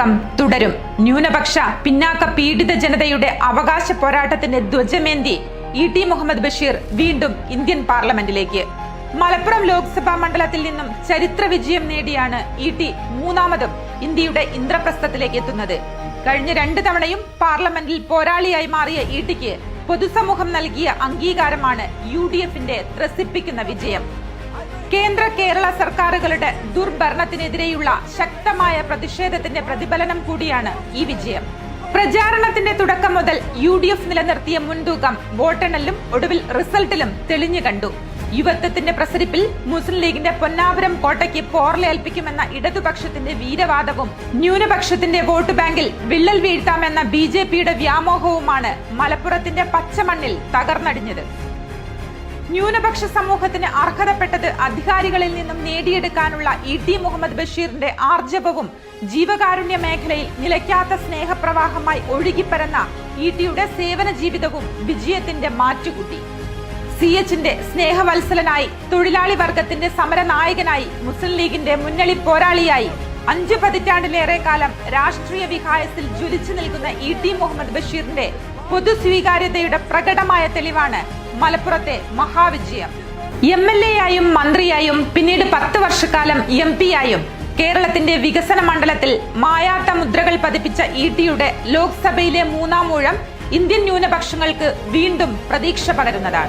പോരാട്ടമുഴക്കം തുടരും. ന്യൂനപക്ഷ പിന്നാക്ക പീഡിത ജനതയുടെ അവകാശ പോരാട്ടത്തിന്റെ ധ്വജമേന്തി ഇ ടി മുഹമ്മദ് ബഷീർ വീണ്ടും ഇന്ത്യൻ പാർലമെന്റിലേക്ക്. മലപ്പുറം ലോക്സഭാ മണ്ഡലത്തിൽ നിന്നും ചരിത്ര വിജയം നേടിയാണ് ഇ ടി മൂന്നാമതും ഇന്ത്യയുടെ ഇന്ദ്രപ്രസ്ഥത്തിലേക്ക് എത്തുന്നത്. കഴിഞ്ഞ രണ്ട് തവണയും പാർലമെന്റിൽ പോരാളിയായി മാറിയ ഇ ടിക്ക് പൊതുസമൂഹം നൽകിയ അംഗീകാരമാണ് യു ഡി എഫിന്റെ ത്രസിപ്പിക്കുന്ന വിജയം. കേന്ദ്ര കേരള സർക്കാരുകളുടെ ദുർഭരണത്തിനെതിരെയുള്ള ശക്തമായ പ്രതിഷേധത്തിന്റെ പ്രതിഫലനം കൂടിയാണ് ഈ വിജയം. പ്രചാരണത്തിന്റെ തുടക്കം മുതൽ യു ഡി എഫ് നിലനിർത്തിയ മുൻതൂക്കം വോട്ടെണ്ണലിലും ഒടുവിൽ റിസൾട്ടിലും തെളിഞ്ഞു കണ്ടു. യുവത്വത്തിന്റെ പ്രസരിപ്പിൽ മുസ്ലിം ലീഗിന്റെ പൊന്നാപുരം കോട്ടയ്ക്ക് പോർലേൽപ്പിക്കുമെന്ന ഇടതുപക്ഷത്തിന്റെ വീരവാദവും ന്യൂനപക്ഷത്തിന്റെ വോട്ട് ബാങ്കിൽ വിള്ളൽ വീഴ്ത്താമെന്ന ബി വ്യാമോഹവുമാണ് മലപ്പുറത്തിന്റെ പച്ചമണ്ണിൽ തകർന്നടിഞ്ഞത്. ന്യൂനപക്ഷ സമൂഹത്തിന് അർഹതപ്പെട്ടത് അധികാരികളിൽ നിന്നും നേടിയെടുക്കാനുള്ള ഇ ടി മുഹമ്മദ് ബഷീറിന്റെ ആർജവവും ജീവകാരുണ്യ മേഖലയിൽ നിലയ്ക്കാത്ത സ്നേഹപ്രവാഹമായി ഒഴുകിപ്പരന്ന ഇ ടിയുടെ സേവന ജീവിതവും വിജയത്തിന്റെ മാറ്റുകൂട്ടി. സി എച്ചിന്റെ സ്നേഹവത്സലനായി തൊഴിലാളി വർഗത്തിന്റെ സമരനായകനായി മുസ്ലിം ലീഗിന്റെ മുന്നണി പോരാളിയായി അഞ്ചു പതിറ്റാണ്ടിലേറെ കാലം രാഷ്ട്രീയ വിഹായത്തിൽ ജ്വലിച്ചു നിൽക്കുന്ന ഇ ടി മുഹമ്മദ് ബഷീറിന്റെ പൊതു സ്വീകാര്യതയുടെ പ്രകടമായ തെളിവാണ് മലപ്പുറത്തെ മഹാവിജയം. എം എൽ എ ആയും മന്ത്രിയായും പിന്നീട് പത്ത് വർഷക്കാലം എം പി ആയും കേരളത്തിന്റെ വികസന മണ്ഡലത്തിൽ മായാത്ത മുദ്രകൾ പതിപ്പിച്ച ഇ ടിയുടെ ലോക്സഭയിലെ മൂന്നാം ഊഴം ഇന്ത്യൻ ന്യൂനപക്ഷങ്ങൾക്ക് വീണ്ടും പ്രതീക്ഷ പകരുന്നതാണ്.